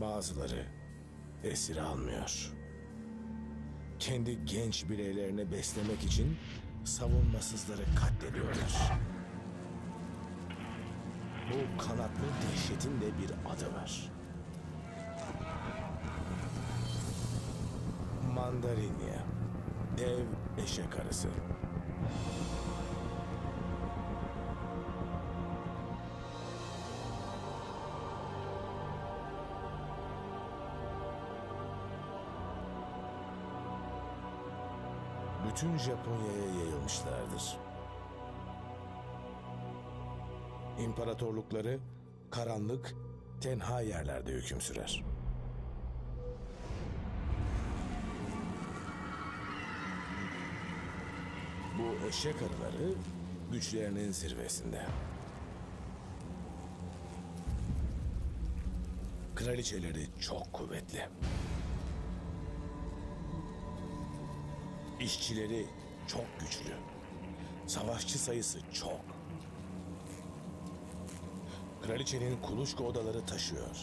Bazıları esir almıyor. Kendi genç bireylerini beslemek için savunmasızları katlediyorlar. Bu kanatlı dehşetin de bir adı var. Mandarinya, dev eşek arısı. Bütün Japonya'ya yayılmışlardır. İmparatorlukları karanlık, tenha yerlerde hüküm sürer. Bu eşek arıları güçlerinin zirvesinde. Kraliçeleri çok kuvvetli. İşçileri çok güçlü. Savaşçı sayısı çok. Kraliçenin kuluçka odaları taşıyor.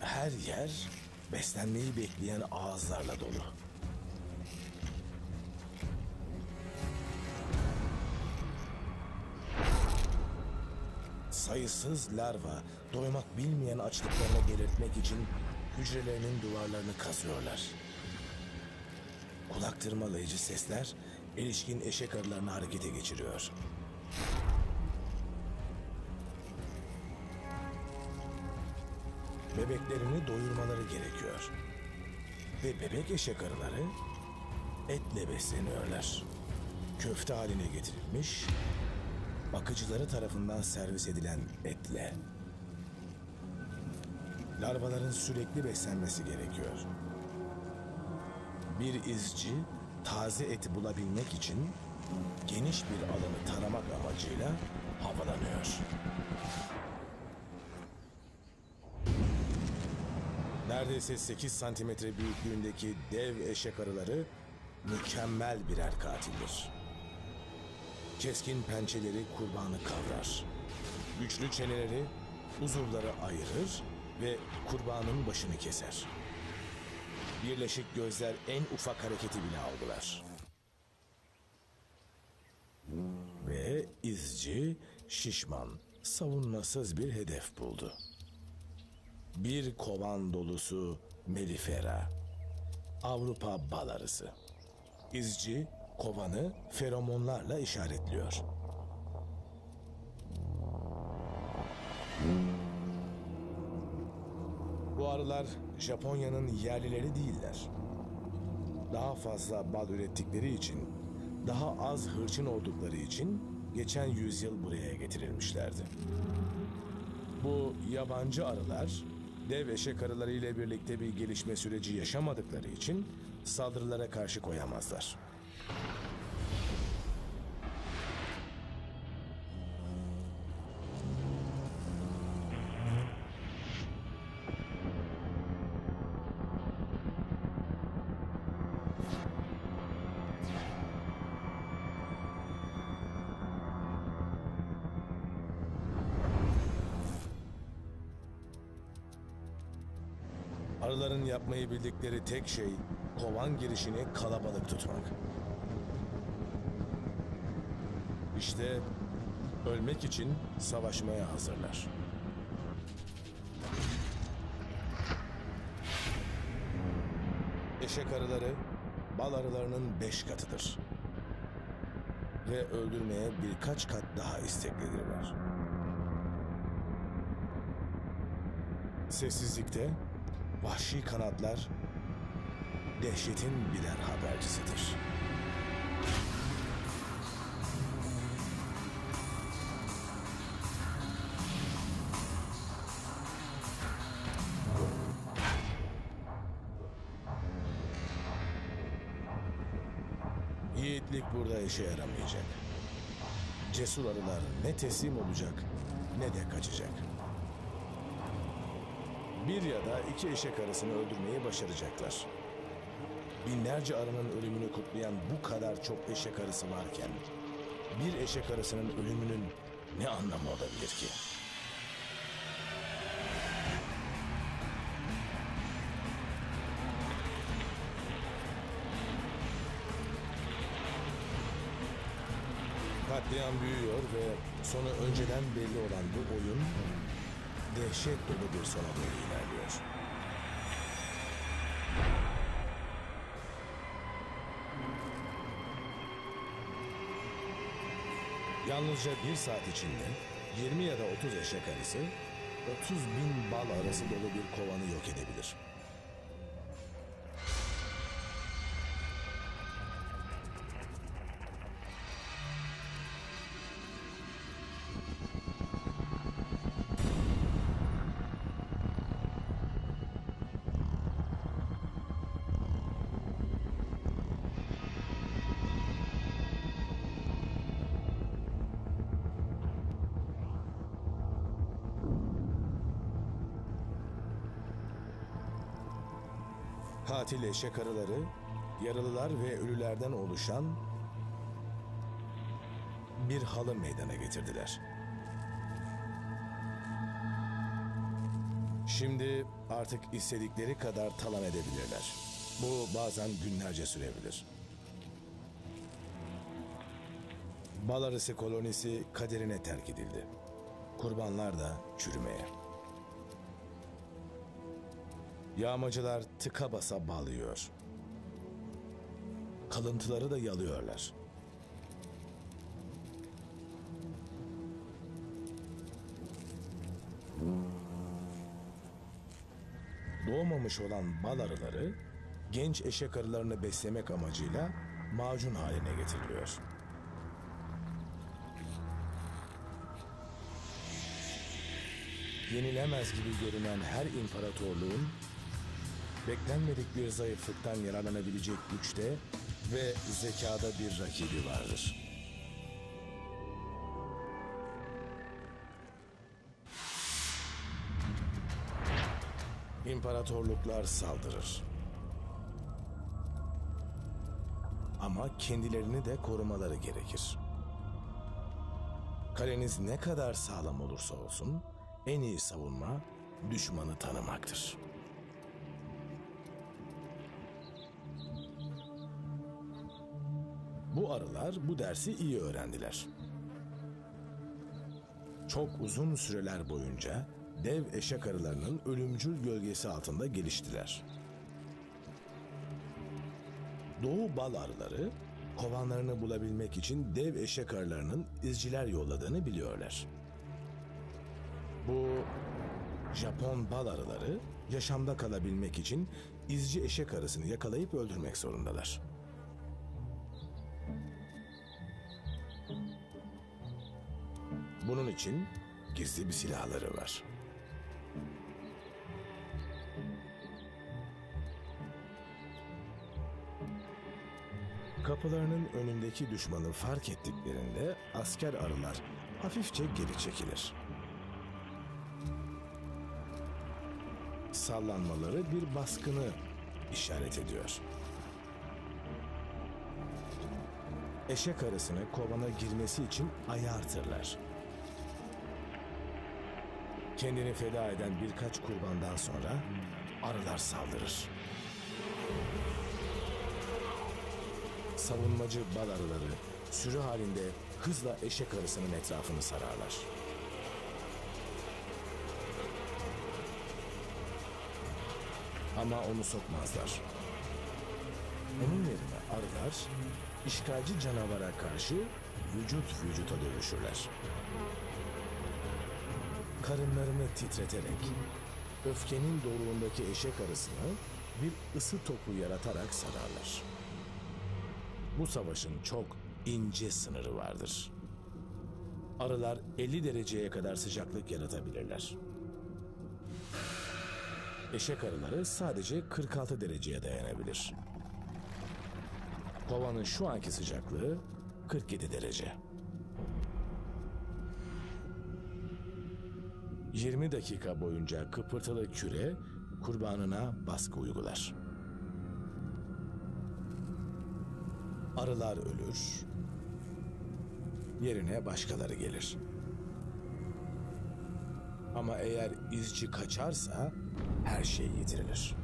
Her yer beslenmeyi bekleyen ağızlarla dolu. Sayısız larva doymak bilmeyen açlıklarını belirtmek için hücrelerinin duvarlarını kazıyorlar. Kulak tırmalayıcı sesler erişkin eşek arılarını harekete geçiriyor. Bebeklerini doyurmaları gerekiyor. Ve bebek eşek arıları etle besleniyorlar. Köfte haline getirilmiş, bakıcıları tarafından servis edilen etle. Larvaların sürekli beslenmesi gerekiyor. Bir izci taze eti bulabilmek için geniş bir alanı taramak amacıyla havalanıyor. Neredeyse 8 santimetre büyüklüğündeki dev eşek arıları mükemmel birer katildir. Keskin pençeleri kurbanı kavrar. Güçlü çeneleri uzuvları ayırır ve kurbanın başını keser. Birleşik gözler en ufak hareketi bile algılar. Ve izci şişman, savunmasız bir hedef buldu. Bir kovan dolusu melifera. Avrupa bal arısı. İzci kovanı feromonlarla işaretliyor. Arılar Japonya'nın yerlileri değiller. Daha fazla bal ürettikleri için, daha az hırçın oldukları için geçen yüzyıl buraya getirilmişlerdi. Bu yabancı arılar dev eşek arıları ile birlikte bir gelişme süreci yaşamadıkları için saldırılara karşı koyamazlar. Arıların yapmayı bildikleri tek şey kovan girişini kalabalık tutmak. İşte ölmek için savaşmaya hazırlar. Eşek arıları bal arılarının beş katıdır. Ve öldürmeye birkaç kat daha isteklidirler. Sessizlikte vahşi kanatlar dehşetin birer habercisidir. Yiğitlik burada işe yaramayacak. Cesur arılar ne teslim olacak ne de kaçacak bir ya da iki eşek arasını öldürmeyi başaracaklar. Binlerce arının ölümünü kutlayan bu kadar çok eşek arısı varken bir eşek arısının ölümünün ne anlamı olabilir ki? Katliam büyüyor ve sonu önceden belli olan bu oyun dehşet dolu bir sona doğru ilerliyor. Yalnızca bir saat içinde 20 ya da 30 eşek arısı 30 bin bal arası dolu bir kovanı yok edebilir. Katil eşek arıları, yaralılar ve ölülerden oluşan bir halı meydana getirdiler. Şimdi artık istedikleri kadar talan edebilirler. Bu bazen günlerce sürebilir. Bal arısı kolonisi kaderine terk edildi. Kurbanlar da çürümeye. Yağmacılar tıka basa bağlıyor. Kalıntıları da yalıyorlar. Doğmamış olan bal arıları genç eşek arılarını beslemek amacıyla macun haline getiriliyor. Yenilemez gibi görünen her imparatorluğun beklenmedik bir zayıflıktan yararlanabilecek güçte ve zekada bir rakibi vardır. İmparatorluklar saldırır. Ama kendilerini de korumaları gerekir. Kaleniz ne kadar sağlam olursa olsun en iyi savunma düşmanı tanımaktır. Arılar bu dersi iyi öğrendiler. Çok uzun süreler boyunca dev eşek arılarının ölümcül gölgesi altında geliştiler. Doğu bal arıları kovanlarını bulabilmek için dev eşek arılarının izciler yolladığını biliyorlar. Bu Japon bal arıları yaşamda kalabilmek için izci eşek arısını yakalayıp öldürmek zorundalar. Bunun için gizli bir silahları var. Kapılarının önündeki düşmanı fark ettiklerinde asker arılar hafifçe geri çekilir. Sallanmaları bir baskını işaret ediyor. Eşek arısını kovana girmesi için ayartırlar. Kendini feda eden birkaç kurbandan sonra arılar saldırır. Savunmacı bal arıları sürü halinde hızla eşek arısının etrafını sararlar. Ama onu sokmazlar. Onun yerine arılar işgalci canavara karşı vücut vücuta dövüşürler. Karınlarını titreterek öfkenin doruğundaki eşek arısını bir ısı topu yaratarak sararlar. Bu savaşın çok ince sınırı vardır. Arılar 50 dereceye kadar sıcaklık yaratabilirler. Eşek arıları sadece 46 dereceye dayanabilir. Kovanın şu anki sıcaklığı 47 derece. 20 dakika boyunca kıpırtılı küre kurbanına baskı uygular. Arılar ölür, yerine başkaları gelir. Ama eğer izci kaçarsa her şey yitirilir.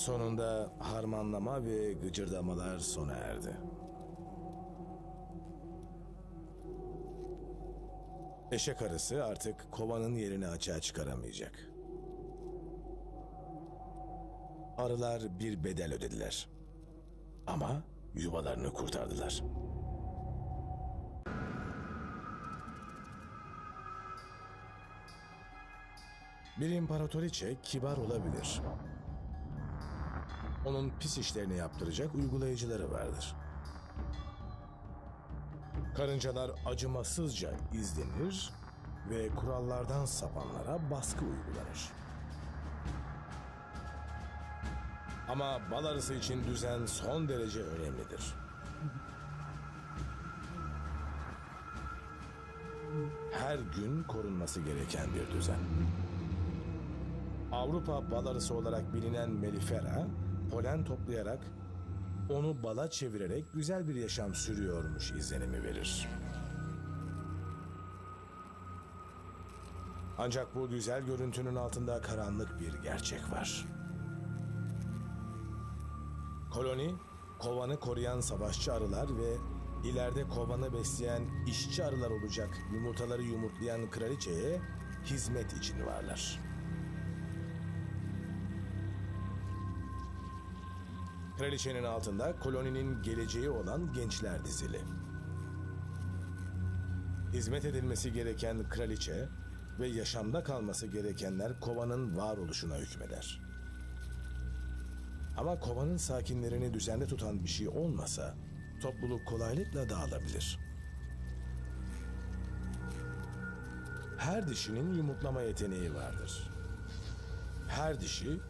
Sonunda harmanlama ve gıcırdamalar sona erdi. Eşek arısı artık kovanın yerini açığa çıkaramayacak. Arılar bir bedel ödediler. Ama yuvalarını kurtardılar. Bir imparatoriçe kibar olabilir. Onun pis işlerini yaptıracak uygulayıcıları vardır. Karıncalar acımasızca izlenir ve kurallardan sapanlara baskı uygulanır. Ama bal arısı için düzen son derece önemlidir. Her gün korunması gereken bir düzen. Avrupa bal arısı olarak bilinen Melifera, polen toplayarak onu bala çevirerek güzel bir yaşam sürüyormuş izlenimi verir. Ancak bu güzel görüntünün altında karanlık bir gerçek var. Koloni, kovanı koruyan savaşçı arılar ve ileride kovanı besleyen işçi arılar olacak yumurtaları yumurtlayan kraliçeye hizmet için varlar. Kraliçenin altında koloninin geleceği olan gençler dizili. Hizmet edilmesi gereken kraliçe ve yaşamda kalması gerekenler kovanın varoluşuna hükmeder. Ama kovanın sakinlerini düzenli tutan bir şey olmasa topluluk kolaylıkla dağılabilir. Her dişinin yumurtlama yeteneği vardır. Her dişi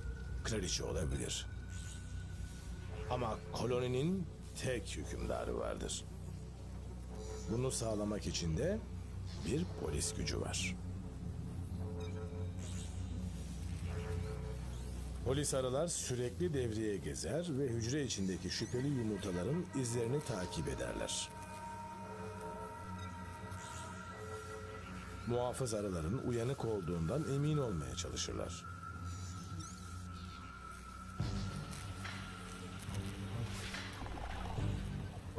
kraliçe olabilir. Ama koloninin tek hükümdarı vardır. Bunu sağlamak için de bir polis gücü var. Polis arılar sürekli devreye gezer ve hücre içindeki şüpheli yumurtaların izlerini takip ederler. Muhafız arıların uyanık olduğundan emin olmaya çalışırlar.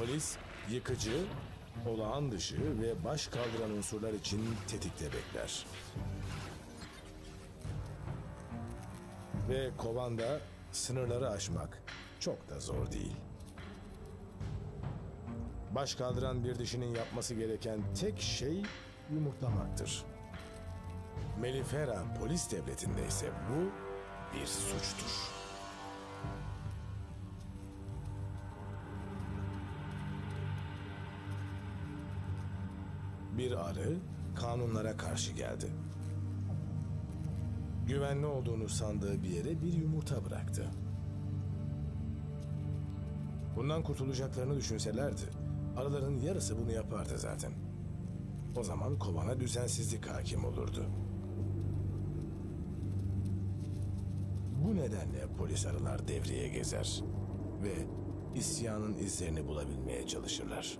Polis yıkıcı, olağan dışı ve baş kaldıran unsurlar için tetikte bekler. Ve kovanda sınırları aşmak çok da zor değil. Baş kaldıran bir dişinin yapması gereken tek şey yumurtlamaktır. Melifera polis devletinde ise bu bir suçtur. Bir arı kanunlara karşı geldi. Güvenli olduğunu sandığı bir yere bir yumurta bıraktı. Bundan kurtulacaklarını düşünselerdi, arıların yarısı bunu yapardı zaten. O zaman kovana düzensizlik hakim olurdu. Bu nedenle polis arılar devreye gezer ve isyanın izlerini bulabilmeye çalışırlar.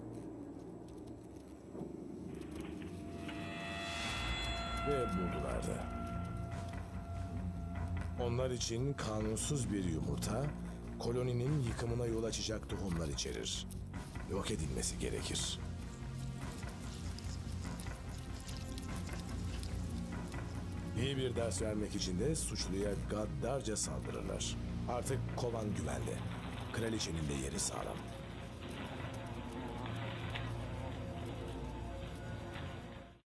Ve buldular. Onlar için kanunsuz bir yumurta, koloninin yıkımına yol açacak tohumlar içerir. Yok edilmesi gerekir. İyi bir ders vermek için de suçluya gaddarca saldırırlar. Artık kovan güvende. Kraliçenin de yeri sağlam.